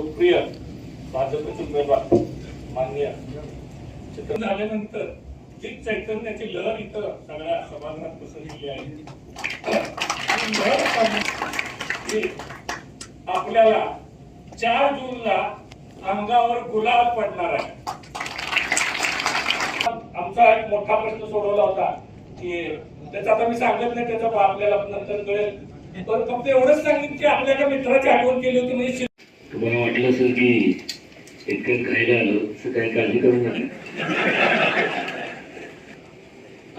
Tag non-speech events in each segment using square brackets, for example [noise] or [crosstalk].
लोकप्रिय भाजपचे उमेदवार मान्य चित्र झाल्यानंतर जी चैतन्याची लहर इथं सगळ्या समाजात पसरलेली आहे आपल्याला चार जूनला अंगावर गुलाल पडणार आहे. आमचा एक मोठा प्रश्न सोडवला होता की त्याचा आता मी सांगत नाही त्याचा आपल्याला नंतर कळेल. पण फक्त एवढंच सांगितलं की आपल्या मित्राची आठवण केली होती म्हणजे तुम्हाला वाटलं असेल की इतकं खायला आलो तर काही काळजी करू नका.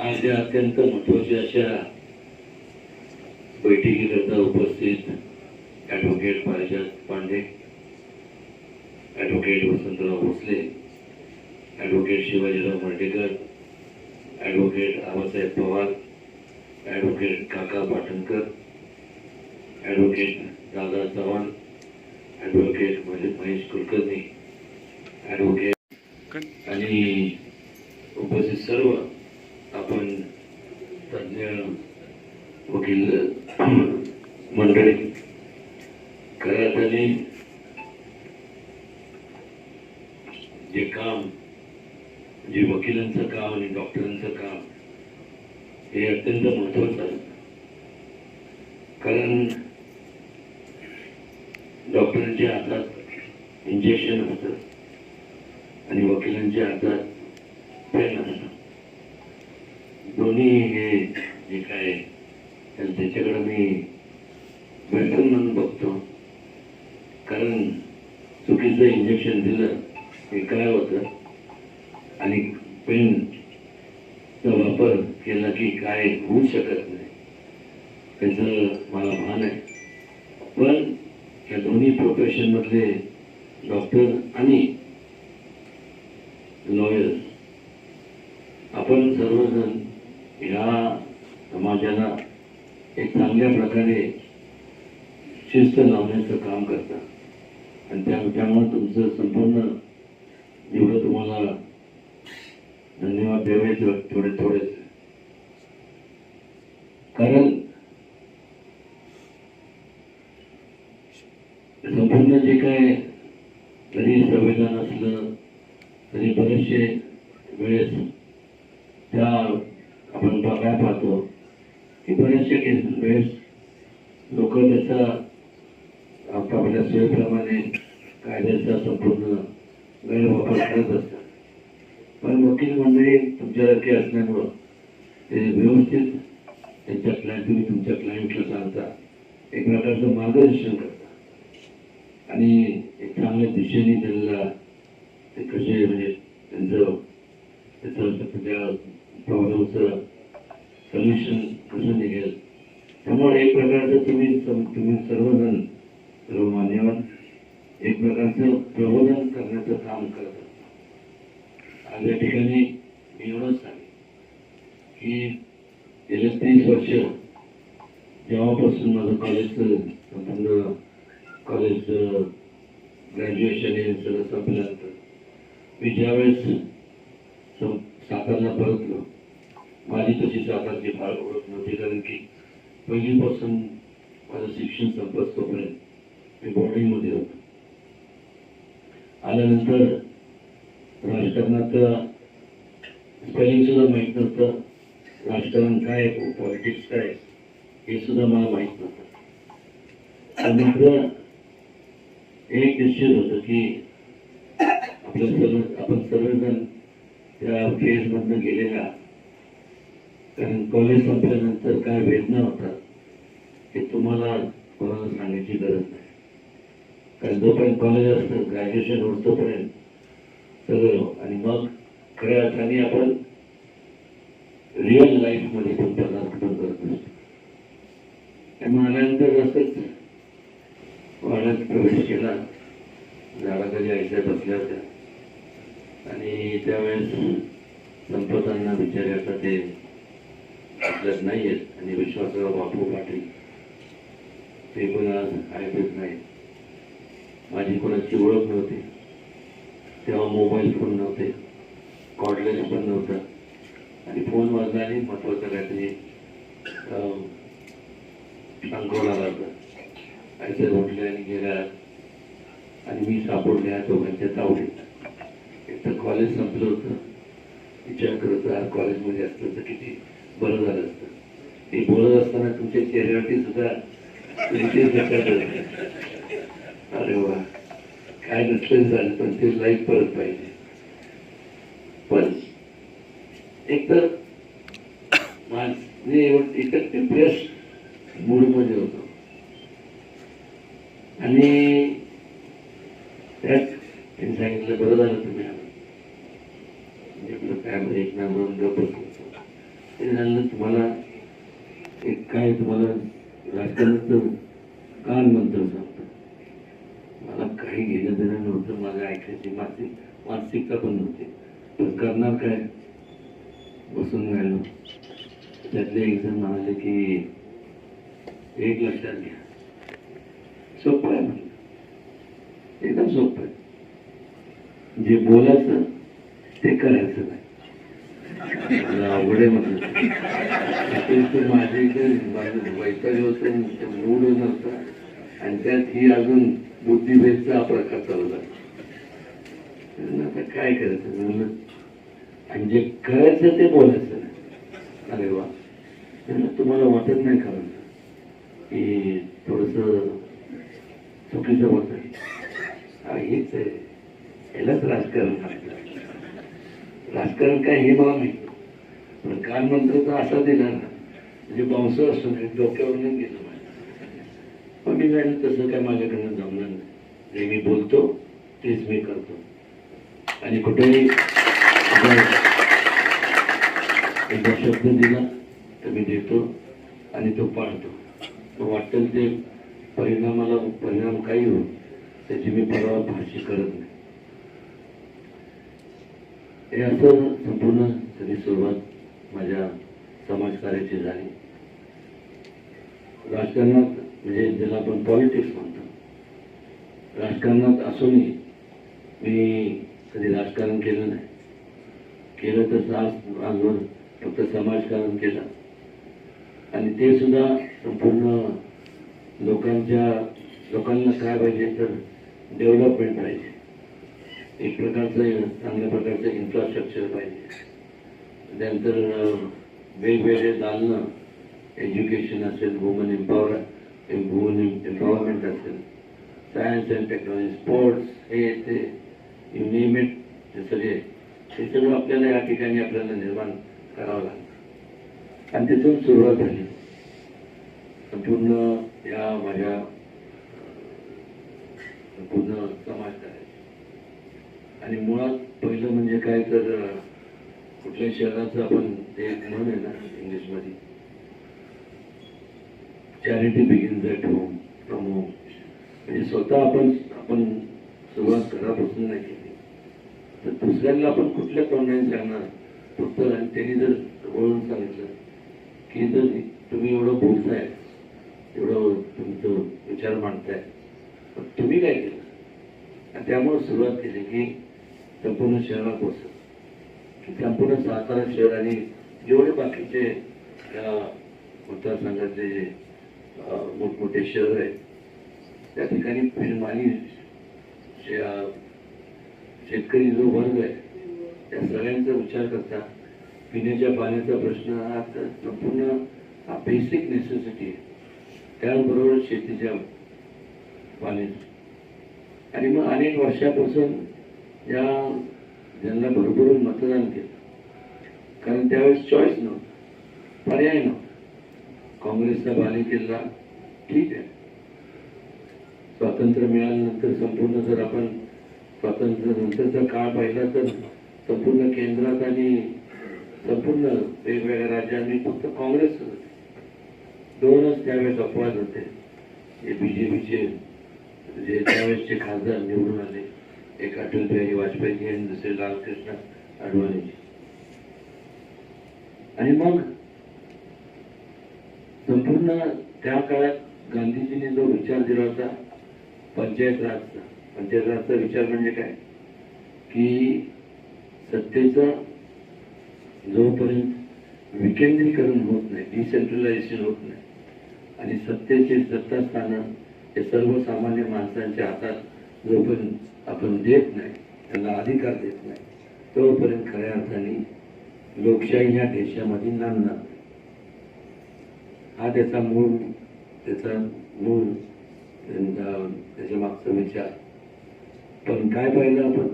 आज या अत्यंत महत्त्वाच्या अशा बैठकीकरता उपस्थित advocate Parijat Pande advocate Vasantrao Bhosale advocate Shivajirao Mardekar advocate Abasaheb Pawar advocate Kaka Patankar advocate Dada Chavan advocate Mahesh Mahesh Kulkarni advocate आणि उपस्थित सर्व आपण तज्ज्ञ वकील [clears throat] मंडळी खऱ्या अर्थाने जे काम जे वकिलांचं काम आणि डॉक्टरांचं काम हे अत्यंत महत्वाचं आहे. कारण डॉक्टरांच्या हातात इंजेक्शन असतं. आणि वकिलांच्या हातात पेन असतं. दोन्ही हे जे काय तर त्याच्याकडे मी वेलकम म्हणून बघतो. कारण चुकीचं इंजेक्शन दिलं हे काय होतं? आणि पेनचा वापर केला की काय होऊ शकत नाही. त्याचं मला भान आहे. पण या दोन्ही प्रोफेशनमधले डॉक्टर आणि लॉयर आपण सर्वजण ह्या समाजाला एक चांगल्या प्रकारे शिस्त लावण्याचं काम करता. आणि त्या त्यामुळे तुमचं संपूर्ण जेवढं तुम्हाला धन्यवाद द्यावे थोडे थोडेच. कारण संपूर्ण जे काय कधी संविधान असलं तरी बरेचसे वेळेस त्या आपण पा- काय पाहतो की बरेचसे वेळेस लोक त्याचा आपल्या सोयीप्रमाणे कायद्याचा संपूर्ण गैरवापर करत असतात. पण वकील मंडळी तुमच्यासारखे असल्यामुळं ते व्यवस्थित त्यांच्या क्लायंट तुम्ही तुमच्या क्लायंटला सांगता. एक प्रकारचं मार्गदर्शन करता आणि एक चांगल्या दिशेने त्यांना ते कसे म्हणजे त्यांचं त्याचं त्या प्रॉब्लेमचं सोल्युशन कसं निघेल? त्यामुळे एक प्रकारचं तुम्ही तुम्ही सर्वजण सर्व मान्यवर एक प्रकारचं प्रबोधन करण्याचं काम करत असता. आज या ठिकाणी मी एवढंच सांगेन की गेल्या तीस वर्ष जेव्हापासून माझं कॉलेजचं संपूर्ण कॉलेज ग्रॅज्युएशन uh, हे सगळं संपल्यानंतर मी ज्यावेळेस सं- सातारला परतलो माझी तशी सातारची फार ओळख नव्हती कारण की पहिलीपासून माझं शिक्षण संपत तोपर्यंत मी बॉर्डिंगमध्ये होतो. आल्यानंतर राजकारणात स्पेलिंग सुद्धा माहीत नसतं राजकारण काय पॉलिटिक्स काय हे सुद्धा मला माहीत नव्हतं. आणि एक निश्चित होतं की आपल्या सर्व आपण सर्वजण त्या फेजमधनं गेलेला. कारण कॉलेज संपल्यानंतर काय वेदना होतात हे तुम्हाला कोणाला सांगायची गरज नाही. कारण जोपर्यंत कॉलेज असतं ग्रॅज्युएशन होत तोपर्यंत सगळं आणि मग खऱ्या अर्थाने आपण रिअल लाईफमध्ये पण पदार्पण करत असतो त्यामुळे आल्यानंतर असंच वाड्यात प्रवेश केला. झाडाखाली आईच्या बसल्या होत्या. आणि त्यावेळेस संतोषांना बिचारे ते आपल्यात नाही आहेत आणि विश्वासराव बापू पाटील ते पण आज आहेतच नाही माझी कोणाची ओळख नव्हती. तेव्हा मोबाईल फोन नव्हते कॉर्डलेस पण नव्हता. आणि फोन वाजला आणि महत्वाचं काहीतरी अंकवला सांगोला आईचे म्हटले आणि गेल्या आणि मी सापडल्या दोघांच्या तावडीत. एक तर कॉलेज संपलं होतं. विचार करत होता, कॉलेजमध्ये असलं तर किती बरं झालं असतं. ते बोलत असताना तुमच्या चेहऱ्यावरती सुद्धा अरे वा काय नसलं झालं पण ते लाईफ परत पाहिजे. पण एक तर मी इकडे डिप्रेस मूडमध्ये होतो. आणि त्यात त्यांनी सांगितलं बरं झालं तुम्ही आलं. म्हणजे आपलं काय म्हणजे एक नाम गप बसलो ते झालं तुम्हाला एक काय तुम्हाला राजकारणाचं कान मंत्र सांगतो. मला काही घेणं देणं नव्हतं माझं ऐकायची मानसिक मानसिकता पण नव्हती. पण करणार काय? बसून राहिलो. त्यातले एक जण म्हणाले की एक लक्षात घ्या. सोपं आहे एकदम सोपं आहे. जे बोलायचं ते करायचं नाही. मला अवघड आहे म्हटलं ते माझे माझं वैताग होतं मूड नव्हता. आणि त्यात ही अजून बुद्धिभेदचा प्रकार चालू झाला. आता काय करायचं? म्हणलं आणि जे करायचं ते बोलायचं नाही. अरे वा. तुम्हाला वाटत नाही का? म्हणलं की थोडस चुकीचं होत हा हेच आहे. यालाच राजकारण राजकारण काय हे मला माहिती पण कान मंत्र तर असा दिला ना म्हणजे बांस असतो डोक्यावरून गेलं माझ्या. पण मी मॅडम तसं काय माझ्याकडनं जमणार नाही. जे मी बोलतो तेच मी करतो. आणि कुठेही एकदा शब्द दिला तर मी देतो आणि तो पाळतो. तो वाटेल ते परिणामाला परिणाम काही होईल त्याची मी परवा भाषी करत नाही. हे असं संपूर्ण सगळी सुरुवात माझ्या समाजकार्याची झाली. राजकारणात म्हणजे ज्याला आपण पॉलिटिक्स म्हणतो राजकारणात असूनही मी कधी राजकारण केलं नाही. केलं तर आज आजवर फक्त समाजकारण केलं. आणि ते सुद्धा संपूर्ण लोकांच्या लोकांना काय पाहिजे तर डेव्हलपमेंट पाहिजे. एक प्रकारचं चांगल्या प्रकारचं इन्फ्रास्ट्रक्चर पाहिजे. त्यानंतर वेगवेगळे दालनं एज्युकेशन असेल वुमन एम्पॉवर वुमन एम्पॉवरमेंट असेल सायन्स अँड टेक्नॉलॉजी स्पोर्ट्स हे ते यू नेम इट हे सगळे हे सगळं आपल्याला या ठिकाणी आपल्याला निर्माण करावं लागतं. आणि तिथून सुरुवात झाली. संपूर्ण या माझ्या पूर्ण संपूर्ण समाज आणि मुळात पहिलं म्हणजे काय तर कुठल्या शहराचं आपण ते म्हण आहे ना इंग्लिशमध्ये. Charity begin that home from home म्हणजे स्वतः आपण आपण सुरुवात घरापासून नाही केली. तर दुसऱ्याला आपण कुठल्या तोंडाने सांगणार? फक्त आणि त्यांनी जर वळून सांगितलं की जर तुम्ही एवढं बोलताय एवढं तुमचं विचार मांडताय पण तुम्ही काय केलं? आणि त्यामुळे सुरुवात केली की संपूर्ण शहरात पोचलं संपूर्ण सातारा शहर आणि जेवढे बाकीचे या मतदारसंघाचे जे मोठमोठे शहर आहेत त्या ठिकाणी फिल्मानी शेतकरी जो वर्ग आहे त्या सगळ्यांचा विचार करता पिण्याच्या पाण्याचा प्रश्न हा तर संपूर्ण हा बेसिक नेसेसिटी आहे. त्याबरोबर शेतीच्या पाणी. आणि मग अनेक वर्षापासून या ज्यांना भरभरून मतदान केलं. कारण त्यावेळेस चॉईस नव्हतं पर्याय नव्हता. काँग्रेसचा बालेकिल्ला ठीक आहे. स्वातंत्र्य मिळाल्यानंतर संपूर्ण जर आपण स्वातंत्र्य नंतरचा काळ पाहिला तर संपूर्ण केंद्रात आणि संपूर्ण वेगवेगळ्या राज्यांनी फक्त काँग्रेस दोनच त्यावेळेस अपवाद होते. जे बीजेपीचे जे त्यावेळेसचे खासदार निवडून आले. एक अटल बिहारी वाजपेयी आणि दुसरे लालकृष्ण अडवाणीजी आणि मग संपूर्ण त्या काळात गांधीजींनी जो विचार दिला होता पंचायत राजचा. पंचायत राजचा विचार म्हणजे काय? की सत्तेचा जोपर्यंत विकेंद्रीकरण होत नाही डिसेंट्रलायझेशन होत नाही आणि सत्तेची सत्तास्थानं हे सर्वसामान्य माणसांच्या हातात जोपर्यंत आपण देत नाही त्यांना अधिकार देत नाही. तोपर्यंत खऱ्या अर्थाने लोकशाही ह्या देशामध्ये नांदणार हा त्याचा मूळ त्याचा मूळ त्यांचा त्याच्या मागचा विचार. पण काय पाहिलं आपण?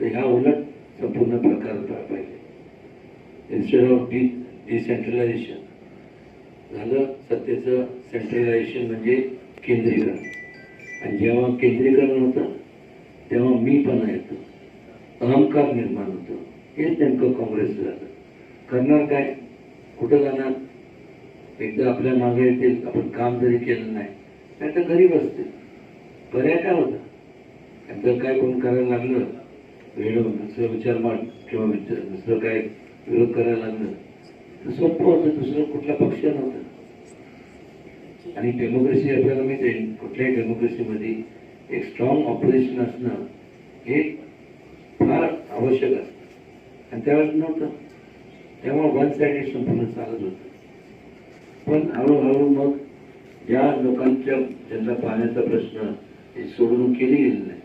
तर ह्या उलट संपूर्ण प्रकार पाहिजे. इन्स्टेड ऑफ डी डिसेंट्रलायझेशन झालं. सत्तेचं सेंट्रलायझेशन म्हणजे केंद्रीकरण. आणि जेव्हा केंद्रीकरण होतं तेव्हा मी पण येतो अहंकार निर्माण होतो. हेच नेमकं काँग्रेस झालं. करणार काय? कुठं जाणार? एकदा आपल्या मागे येतील. आपण काम जरी केलं नाही नाही तर घरी बसते पर्याय काय होता? आणि काय कोण करायला लागलं? वेळ दुसरं विचार मांड किंवा विचार दुसरं काय विरोध करायला लागलं? तर सोपं होतं. दुसरं कुठला पक्ष नव्हता आणि डेमोक्रेसी आपल्याला माहिती आहे कुठल्याही डेमोक्रेसीमध्ये एक स्ट्रॉंग ऑपरेशन असणं हे फार आवश्यक असतं. आणि त्यावेळेस नव्हतं. तेव्हा वन साईड संपूर्ण चालत होतं. पण हळूहळू मग ज्या लोकांच्या ज्यांना पाण्याचा प्रश्न हे सोडवणूक केली गेली नाही.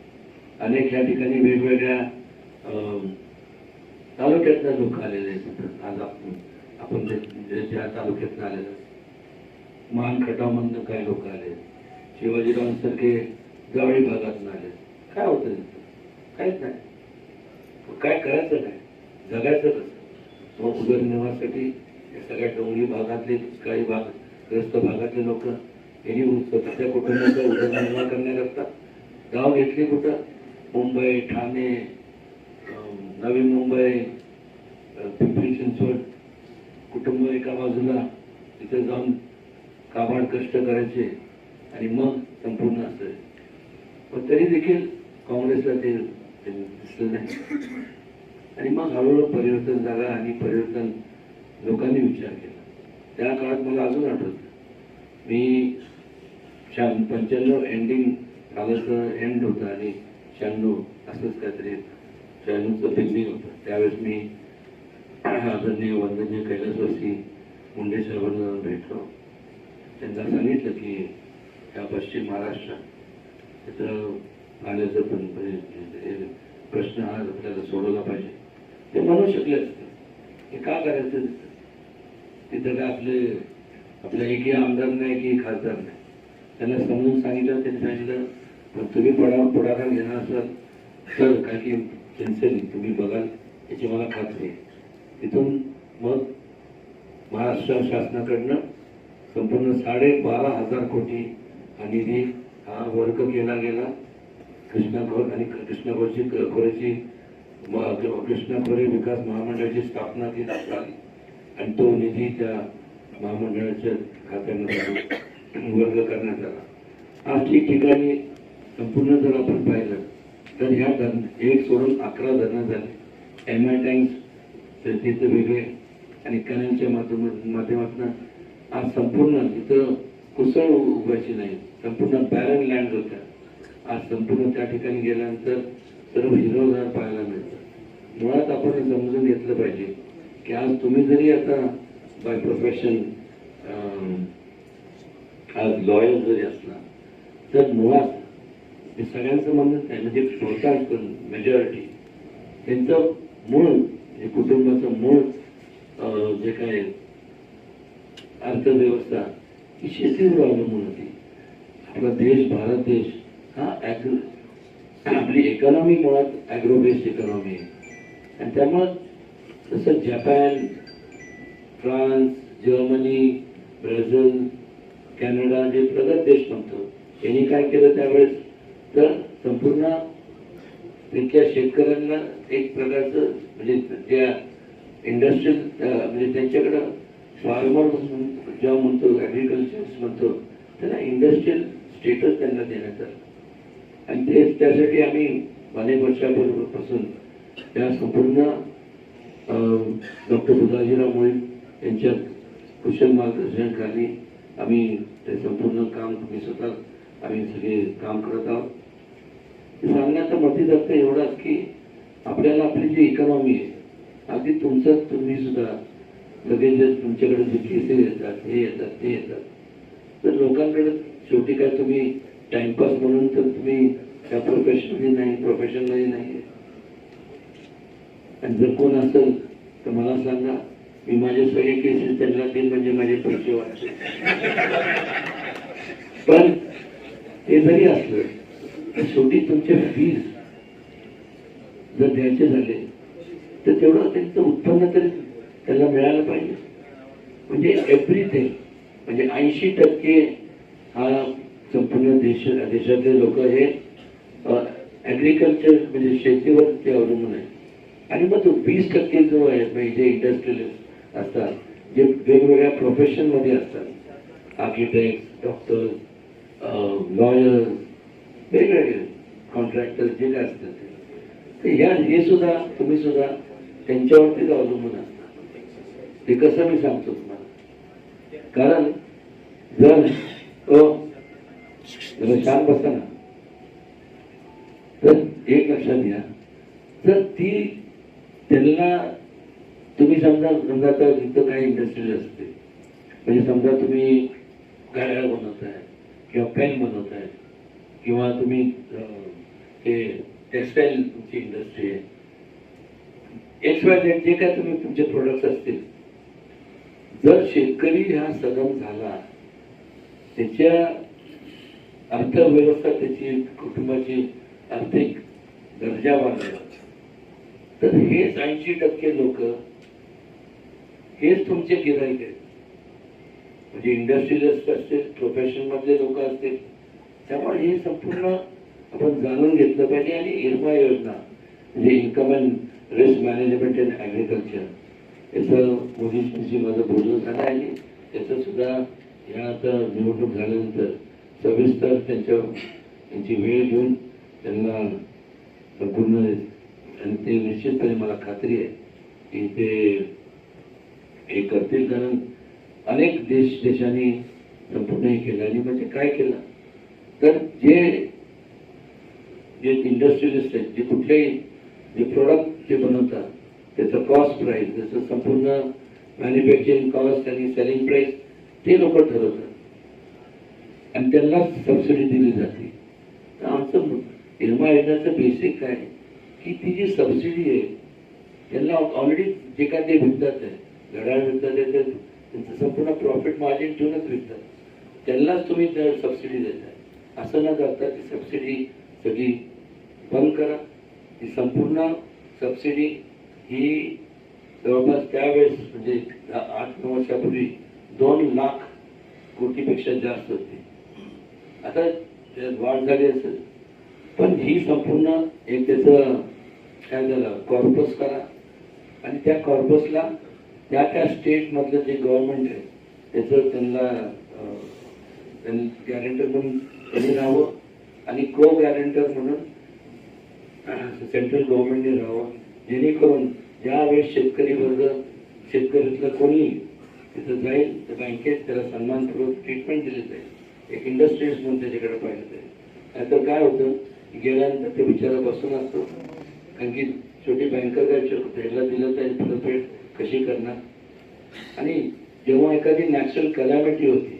अनेक या ठिकाणी वेगवेगळ्या अं, लोक आलेले आहेत. आज आपण आपण ज्या तालुक्यातनं आलेलो मान खटावमधनं काही लोक आले? शिवाजीरावांसारखे जावळी भागातून आले काय होतं तिथं काहीच नाही. काय करायचं काय जगायचं कसं? मग उदरनिर्वाहासाठी या सगळ्या डोंगरी भागातले काही भाग ग्रस्त भागातले लोक यांनी स्वतःच्या कुटुंबाचा उदरनिर्वाह करण्याकरता गाव घेतले कुठं? मुंबई ठाणे नवी मुंबई पिंपरी चिंचवड कुटुंब एका बाजूला तिथे जाऊन काबाड कष्ट करायचे आणि मग संपूर्ण असं. पण तरी देखील काँग्रेसला ते दिसलं नाही. आणि मग हळूहळू परिवर्तन झालं आणि परिवर्तन लोकांनी विचार केला. त्या काळात मला अजून आठवतं. मी शहाण्णव पंच्याण्णव एंडिंग कालाचं एंड होतं आणि शहाण्णव असंच काहीतरी शहाण्णवचं बिगनिंग होतं. त्यावेळेस मी आदरणीय वंदनीय कैलासवासी मुंडे साहेबांना जाऊन भेटलो. त्यांना सांगितलं की ह्या पश्चिम महाराष्ट्रात तिथं पाण्याचं पण प्रश्न हा आपल्याला सोडवला पाहिजे. ते म्हणू शकले असतं. हे का करायचं तिथं? काय आपले आपल्या एकही आमदार नाही की खासदार नाही. त्यांना समजून सांगितलं त्यांनी सांगितलं पण तुम्ही पडा पुढाकार घेणार असाल तर काय की तुम्ही बघाल याची मला खात्री आहे. तिथून मग महाराष्ट्र शासनाकडनं संपूर्ण साडेबारा हजार कोटी हा निधी हा वर्ग केला गेला. कृष्णा खोर आणि कृष्णा खोरची खोऱ्याची कृष्णा खोरे विकास महामंडळाची स्थापना ती झाली. आणि तो निधी त्या महामंडळाच्या खात्यामध्ये वर्ग करण्यात आला. आज ठिकठिकाणी संपूर्ण जर आपण पाहिलं तर ह्या धरण एक सोडून अकरा धरणं झाले. एम आय टँक्स तिथं वेगळे आणि कॅनलच्या माध्यम माध्यमातून आज संपूर्ण तिथं कुसळ उभायची नाही. संपूर्ण बॅरन लँड होत्या. आज संपूर्ण त्या ठिकाणी गेल्यानंतर सर्व हिरवगार पाहायला मिळतं. मुळात आपण हे समजून घेतलं पाहिजे की आज तुम्ही जरी आता बाय प्रोफेशन आज लॉयर जरी असला तर मुळात हे सगळ्यांचं म्हणणं नाही म्हणजे बहुतांश मेजॉरिटी त्यांचं मूळ हे कुटुंबाचं मूळ जे काय अर्थव्यवस्था ही शेतीवर अवलंबून होती आपला देश भारत देश हा ॲग्रो आपली इकॉनॉमी मुळात ॲग्रो बेस्ड इकॉनॉमी आहे. आणि त्यामुळं जसं Japan France Germany Brazil Canada जे प्रगत देश म्हणतो यांनी काय केलं त्यावेळेस? तर संपूर्ण त्यांच्या शेतकऱ्यांना एक प्रकारचं म्हणजे त्या इंडस्ट्रियल म्हणजे त्यांच्याकडं फार्मर जेव्हा म्हणतो ॲग्रिकल्चर म्हणतो त्यांना इंडस्ट्रियल स्टेटस त्यांना देण्यात आलं. आणि ते त्यासाठी आम्ही अनेक वर्षापूर्वीपासून त्या संपूर्ण डॉक्टर बुधाजीराव मोहित यांच्या कुशल मार्गदर्शनाखाली आम्ही ते संपूर्ण काम तुम्ही स्वतः आम्ही सगळे काम करत आहोत. सांगण्याचा मतीत अर्थ एवढाच की आपल्याला आपली जी इकॉनॉमी आहे अगदी तुमचं तुम्ही सुद्धा सगळे तुमच्याकडे जे केसेस येतात हे येतात ते येतात. तर लोकांकडे शेवटी काय तुम्ही टाइमपास म्हणून तर तुम्ही त्या प्रोफेशनली नाही प्रोफेशनली नाही. आणि जर कोण असेल तर मला सांगा मी माझे सगळे केसेस त्यांना देईन म्हणजे माझे पैसे वाचले. पण ते जरी असलं तर शेवटी तुमचे फीज जर द्यायचे झाले तर तेवढं त्यांचं उत्पन्न तरी त्याला मिळालं पाहिजे. म्हणजे एव्हरीथिंग म्हणजे ऐंशी टक्के हा संपूर्ण देश देशातले लोक हे ॲग्रिकल्चर म्हणजे शेतीवर ते अवलंबून आहे. आणि मग तो वीस टक्के जो आहे म्हणजे जे इंडस्ट्रियलिस्ट असतात जे वेगवेगळ्या प्रोफेशनमध्ये असतात. आर्किटेक्ट डॉक्टर लॉयर वेगवेगळे कॉन्ट्रॅक्टर जे काय असतात ते. तर ह्या हे सुद्धा तुम्ही सुद्धा त्यांच्यावरतीच अवलंबून असतात ते कसं मी सांगतो तुम्हाला? कारण जर शांत बसा ना तर एक लक्षात घ्या. तर ती त्यांना तुम्ही समजा समजा तर इथं काही इंडस्ट्री असते म्हणजे समजा तुम्ही गाड्या बनवताय किंवा पेन बनवताय किंवा तुम्ही ते हे टेक्सटाईल तुमची इंडस्ट्री आहे. एक्स वाय झेड जे काय तुम्ही तुमचे प्रोडक्ट असतील जर शेतकरी हा सदन झाला त्याच्या अर्थव्यवस्था त्याची कुटुंबाची आर्थिक दर्जा वाढला तर हेच ऐंशी टक्के लोक हेच तुमचे गिराईक आहेत. म्हणजे इंडस्ट्रियलिस्ट असतील प्रोफेशन मधले लोक असतील त्यामुळे हे संपूर्ण आपण जाणून घेतलं पाहिजे. आणि इरमा योजना म्हणजे income and risk management and agriculture याचं मोदींशी माझं बोलणं झालं आहे. त्याचं सुद्धा या आता निवडणूक झाल्यानंतर सविस्तर त्यांच्या त्यांची वेळ घेऊन त्यांना संपूर्ण आणि ते निश्चितपणे मला खात्री आहे की ते हे करतील. कारण अनेक देश देशांनी संपूर्ण हे केलं आणि म्हणजे काय केलं? तर जे जे इंडस्ट्रियलिस्ट आहेत जे कुठलेही जे प्रोडक्ट जे बनवतात त्याचं कॉस्ट प्राईस त्याचं संपूर्ण मॅन्युफॅक्चरिंग कॉस्ट आणि सेलिंग प्राईस ते लोक ठरवतात. आणि त्यांना सबसिडी दिली जाते. तर आमचं निर्मा योजनाचं बेसिक काय? की ती जी सबसिडी आहे त्यांना ऑलरेडी जे काय ते विकतात आहे घड्याळ विकतात आहे त्यांचं संपूर्ण प्रॉफिट मार्जिन ठेवूनच विकतात. त्यांनाच तुम्ही त्या सबसिडी देताय. असं न करता ती सबसिडी सगळी बंद करा. ती संपूर्ण सबसिडी ही जवळपास त्यावेळेस म्हणजे आठ नऊ वर्षापूर्वी दोन लाख कोटीपेक्षा जास्त होती. आता त्यात वाढ झाली असेल. पण ही संपूर्ण एक त्याचं काय झालं कॉर्पस करा. आणि त्या कॉर्पसला त्या त्या स्टेट मधलं जे गव्हर्नमेंट आहे त्याचं त्यांना गॅरेंटर म्हणून त्यांनी राहावं आणि को गॅरेंटर म्हणून सेंट्रल गव्हर्नमेंटने राहावं. जेणेकरून ज्यावेळेस शेतकरी वर्ग शेतकऱ्यातलं कोणी तिथं जाईल तर बँकेत त्याला सन्मानपूर्वक ट्रीटमेंट दिली जाईल. एक इंडस्ट्रीज म्हणून त्याच्याकडे पाहिलं जाईल. नाहीतर काय होतं? गेल्यानंतर ते बिचारा बसून असतो. कारण की छोटी बँकर काय विचार ह्याला दिलं तर परतफेड कशी करणार? आणि जेव्हा एखादी नॅचरल कलॅमिटी होती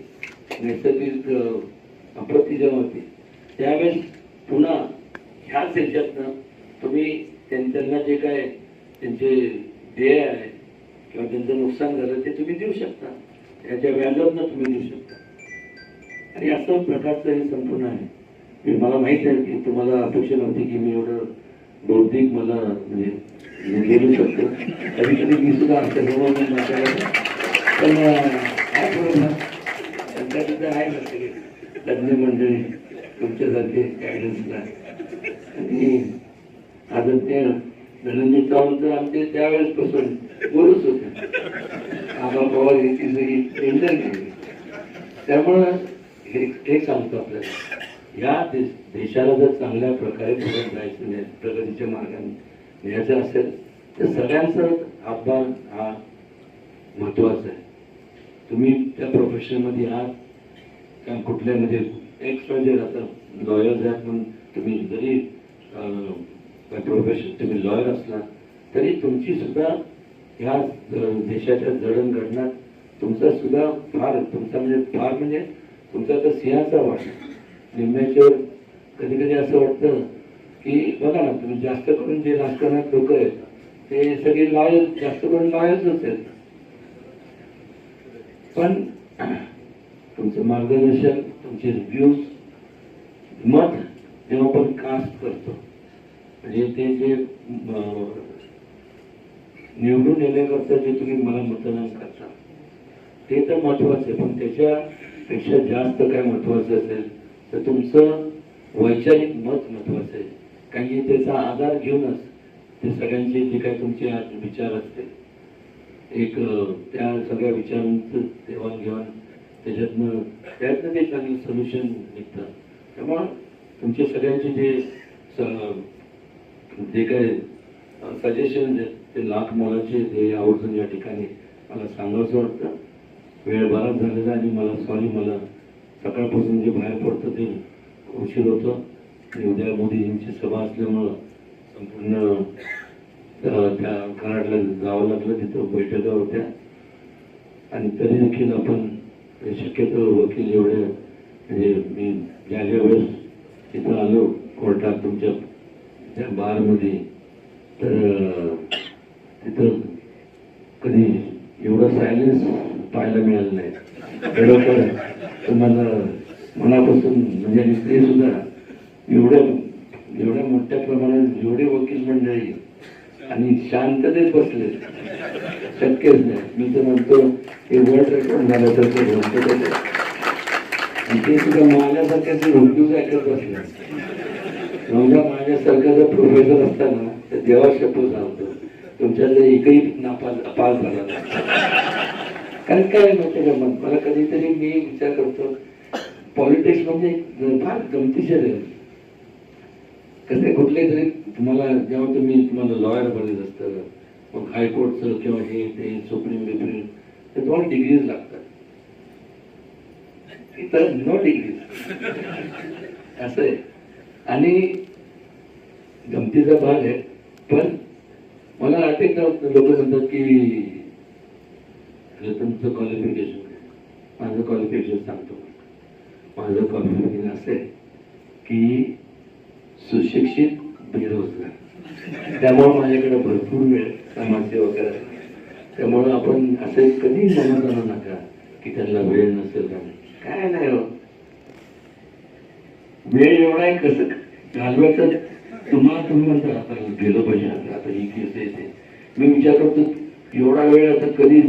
नैसर्गिक आपत्ती जेव्हा होती त्यावेळेस पुन्हा ह्याच ह्याच्यातनं तुम्ही त्यां- त्यांना जे काय त्यांचे ध्येय आहे किंवा त्यांचं नुकसान झालं ते तुम्ही देऊ शकता. त्याच्या व्याजातनं तुम्ही देऊ शकता. आणि असं प्रकारचं हे संपूर्ण आहे. मी मला माहीत आहे की तुम्हाला अपेक्षा नव्हती की मी एवढं बौद्धिक मला म्हणजे लिहू बोलू शकतो. कधी कधी मी सुद्धा आमच्या पण आहे बरोबर त्यांच्या आहे ना सगळे तज्ञ मंडळी तुमच्यासारखे गायडन्सला आणि आदरणीय धनंजय सावंत आमचे त्यावेळेसपासून बोलूच होते. आबा पवार याची सगळी टेंडर केली. त्यामुळं हे हे सांगतो आपल्याला. या देश देशाला जर चांगल्या प्रकारे पुढे जायचं प्रगतीच्या मार्गाने न्यायचं असेल तर सगळ्यांचं आव्हान हा महत्त्वाचा आहे. तुम्ही त्या प्रोफेशनमध्ये आहात का कुठल्या म्हणजे एक्स म्हणजे आता लॉयर आहात म्हणून तुम्ही जरी प्रोफेशन तुम्ही लॉयर असणार? तरी तुमची सुद्धा ह्या देशाच्या जडणघडणात तुमचा सुद्धा फार तुमचा म्हणजे फार म्हणजे तुमचा तर सिंहाचा वाट. निम्म्याच्यावर कधी कधी असं वाटतं की बघा ना तुम्ही जास्त करून जे राजकारणात लोक आहेत ते सगळे लॉयल जास्त करून लॉयर्सच आहेत. पण तुमचं मार्गदर्शन तुमचे रिव्ह्यूज मत जेव्हा आपण कास्ट करतो. म्हणजे ते जे निवडून येण्याकरता जे तुम्ही मला मतदान करता ते तर महत्वाचं आहे पण त्याच्यापेक्षा जास्त काय महत्वाचं असेल तर तुमचं वैचारिक मत महत्वाचं आहे. कारण की त्याचा आधार घेऊनच ते सगळ्यांचे जे काय तुमचे विचार असतील एक त्या सगळ्या विचारांचं देवाणघेवाण त्याच्यातनं त्यातनं ते चांगलं सोल्युशन निघतं. त्यामुळं तुमचे सगळ्यांचे जे जे काय सजेशन ते लाख मोलाचे ते आवर्जून या ठिकाणी मला सांगावंसं वाटतं. वेळ बराच झालेला आणि मला सॉरी मला सकाळपासून जे बाहेर पडतं ते उशीर होतं. आणि उद्या मोदीजींची सभा असल्यामुळं संपूर्ण त्या कराडला जावं लागलं तिथं बैठका होत्या. आणि तरी देखील आपण शक्यतो वकील एवढे म्हणजे मी ज्या ज्या वेळेस तिथं आलो कोर्टात तुमच्या त्या बारमध्ये तर तिथं कधी एवढा सायलेन्स पाहायला मिळालं नाही. खरोखर तुम्हाला मनापासून म्हणजे आणि ते सुद्धा एवढ्या एवढ्या मोठ्या प्रमाणात जेवढे वकील मंडळी आणि शांततेत बसले. शक्यच नाही. मी तर म्हणतो हे वर्ल्ड रेकॉर्ड झालं तर ते म्हणतो ते. आणि ते सुद्धा माझ्यासारख्या ते काय करत बसले. समजा माझ्यासारखा जर प्रोफेसर असताना तर देवा शपथ सांगतो तुमच्यातले एकही नापास पास झाला कारण काय माहिती का? मग मला कधीतरी मी विचार करतो पॉलिटिक्स म्हणजे फार गमतीशीर आहे. कसं कुठले तरी तुम्हाला जेव्हा तुम्ही तुम्हाला लॉयर बनत असतं मग हायकोर्टचं किंवा हे ते सुप्रीम बिप्रीम ते तुम्हाला डिग्रीज लागतात. तर नो डिग्रीज असं आहे. आणि गमतीचा भाग आहे. पण मला अनेक लोक म्हणतात की तुमचं क्वालिफिकेशन माझं क्वालिफिकेशन सांगतो. माझं क्वालिफिकेशन असं आहे की सुशिक्षित बेरोजगार. त्यामुळे माझ्याकडे भरपूर वेळ समाजसेवा करायला त्यामुळं आपण असे कधी म्हणत आणू नका की त्यांना वेळ नसेल काय नाही हो. वेळ एवढा आहे कसं घालवायचं? तुम्हाला तुम्ही म्हणता आता गेलं पाहिजे आता ही केस येते मी विचार करतो एवढा वेळ आता कधी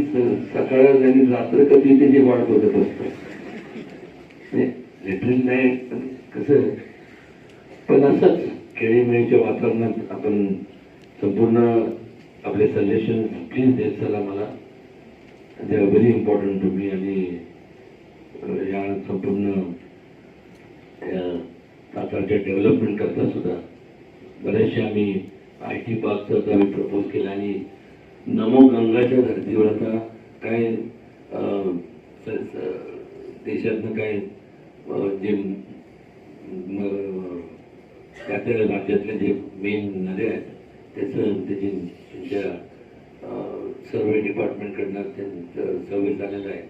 सकाळ आणि रात्र कधी त्याची वाट बघत असतो? लिटरल म्हणजे नाही कसं पण असंच खेळीमेळीच्या वातावरणात आपण संपूर्ण आपले सजेशन प्लीज देत चला मला. They are very important to me आणि या संपूर्ण या डेव्हलपमेंट करता सुद्धा. बरेचसे आम्ही आय टी पार्कचं आम्ही प्रपोज केलं आणि नमो गंगाच्या धर्तीवर आता काय स- देशातनं काय जे त्या त्या राज्यातले जे मेन नद्या आहेत त्याचं त्याची त्यांच्या सर्वे डिपार्टमेंटकडनं त्यांचं सर्वे झालेलं आहे.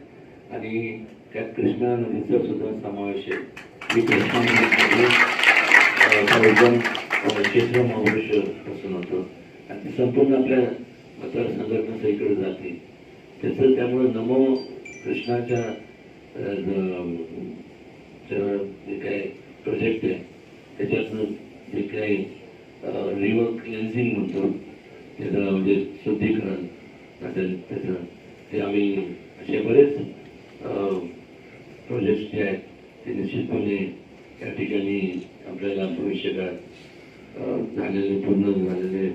आणि त्यात कृष्णा नदीचा सुद्धा समावेश आहे. मी कृष्णा नदी एकदम क्षेत्र महाबळेश्वर पासून होतो. आणि ती संपूर्ण आपल्या मतदारसंघातून सगळीकडे जाते. त्याचं त्यामुळे नमो कृष्णाच्या जे काही प्रोजेक्ट आहे त्याच्यातनं जे काही रिव्हर क्लेन्झिंग म्हणतो त्याचं म्हणजे शुद्धीकरण. त्याचं त्याचं ते आम्ही असे बरेच प्रोजेक्ट्स जे आहेत ते निश्चितपणे या ठिकाणी आपल्याला भविष्यकाळात झालेले पूर्ण झालेले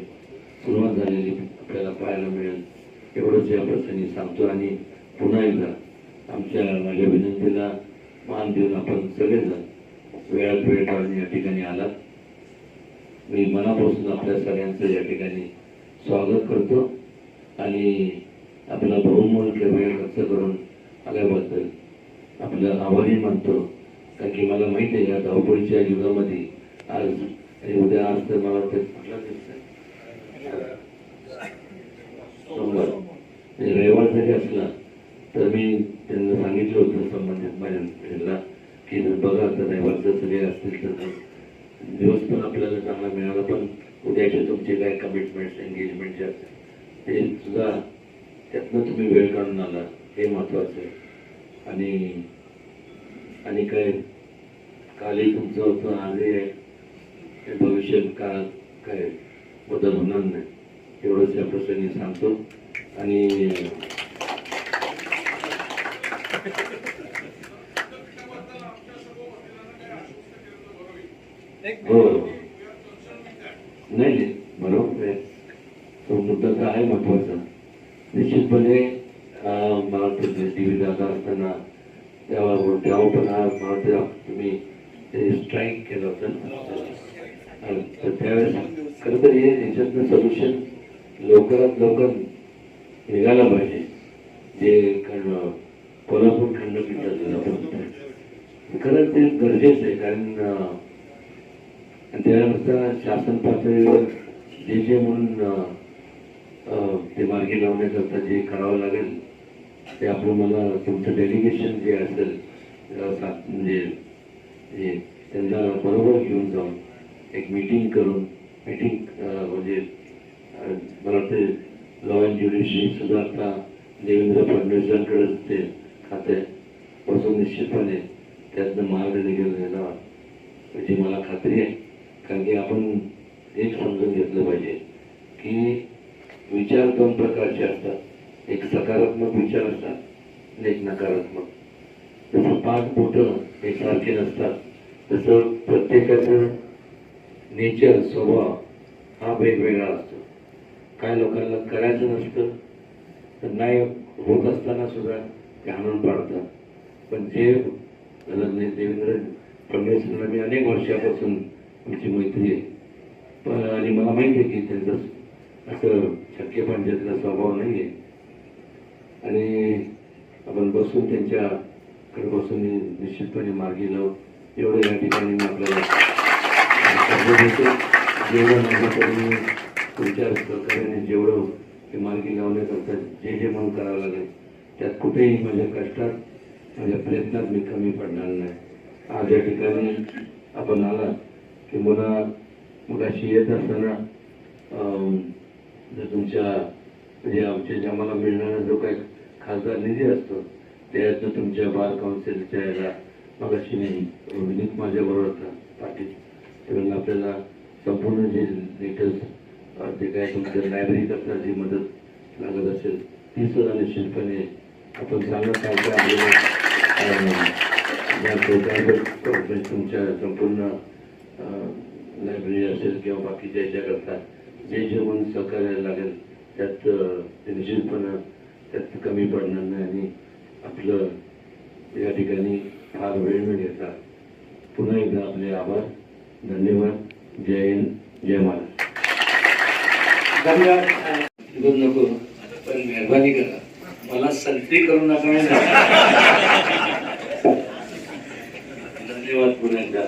सुरुवात झालेली आपल्याला पाहायला मिळेल. एवढंच या प्रसंगी सांगतो आणि पुन्हा एकदा आमच्या माझ्या विनंतीला मान देऊन आपण सगळेजण वेळात वेळ काढून या ठिकाणी आलात. मी मनापासून आपल्या सगळ्यांचं या ठिकाणी स्वागत करतो आणि आपला बहुमूल्य वेळ खर्च करून आल्याबद्दल आपलं आभारी मानतो. कारण की मला माहिती आहे या धावपळीच्या युगामध्ये आज आणि उद्या आज तर मला वाटतं कुठला दिवस सोमवार. आणि रविवार जरी असला तर मी त्यांना सांगितलं होतं संबंधित माझ्या ह्याला की बघा आता रविवारचं सगळे असतील तर आपल्याला चांगला मिळाला पण उद्याचे तुमचे काय कमिटमेंट्स एंगेजमेंट जे असतात ते सुद्धा त्यातनं तुम्ही वेळ काढून आला हे महत्वाचं आहे. आणि आणि काय कालही तुमचं होतं आजही आहे. हे भविष्य काळात काय बदल होणार नाही. एवढंच या प्रसंगी सांगतो. आणि हो नाही नाही बरोबर आहे. तो मुद्दा तर आहे महत्त्वाचा निश्चितपणे अं, दादा असताना तेव्हा तेव्हा पण हा मला तुम्ही स्ट्राईक केलं होतं तर त्यावेळेस खरं तर हे याच्यातलं सोल्युशन लवकरात लवकर निघायला पाहिजे जे कोल्हापूर खंडपीठाचं खरंच ते गरजेचं आहे कारण अं, शासन पातळीवर जे जे म्हणून ते मार्गी लावण्याकरता जे करावं लागेल ते आपलं मला तुमचं डेलिगेशन जे असेल म्हणजे हे म्हणजे, त्यांना बरोबर घेऊन जाऊन एक मीटिंग करून मीटिंग म्हणजे मला वाटते लॉ अँड ज्युडिशरी सुद्धा आता देवेंद्र फडणवीसांकडेच ते खाते. पासून निश्चितपणे त्यातनं मार्ग निघेल याला याची मला खात्री आहे. कारण की आपण एक समजून घेतलं पाहिजे की विचार दोन प्रकारचे असतात. एक सकारात्मक विचार असतात आणि एक नकारात्मक. जसं पाच बोटं एकसारखे नसतात तसं प्रत्येकाचं नेचर स्वभाव हा वेगवेगळा असतो. काय लोकांना करायचं नसतं तर नाही होत असताना सुद्धा ते आणून पाडतात. पण जे झालं देवेंद्र फडणवीसांना मी अनेक वर्षापासून आमची मैत्री आहे. पण आणि मला माहिती आहे की त्यांचं असं शक्य पंचायतला स्वभाव नाही आहे. आणि आपण बसून त्यांच्याकडे बसून निश्चितपणे मार्गी लावू एवढं या ठिकाणी मी आपल्याला जेवढं माझ्याकडून तुमच्या सहकार्याने जेवढं हे मार्गी लावण्याकरता जे जे म्हणून करावं लागेल त्यात कुठेही माझ्या कष्टात माझ्या प्रयत्नात मी कमी पडणार नाही. आज या ठिकाणी आपण आला की मुला मुलाशी येत असताना जर तुमच्या म्हणजे आमच्या जे मिळणारा जो काही खासदार निधी असतो त्याचं तुमच्या बार काउन्सिलच्या याला मगाशी नाही विनीत माझ्याबरोबर होता पाटील. इव्हन आपल्याला संपूर्ण जे लेटेस्ट जे काय तुमच्या लायब्ररीकरता जी मदत लागत असेल ती सुद्धा निश्चितपणे आपण चांगलं काय आपल्याला या तुमच्या संपूर्ण लायब्ररी असेल किंवा बाकीच्या याच्याकरता जे जे म्हणून सहकार्य लागेल त्यात ते निश्चितपणे त्यात कमी पडणार नाही आणि आपलं या ठिकाणी फार वेळ न घेता पुन्हा एकदा आपले आभार. धन्यवाद. जय हिंद जय महाराज धन्यवाद. नको. पण मेहरबानी करा. मला संत्री करू नका धन्यवाद पुन्हा एकदा.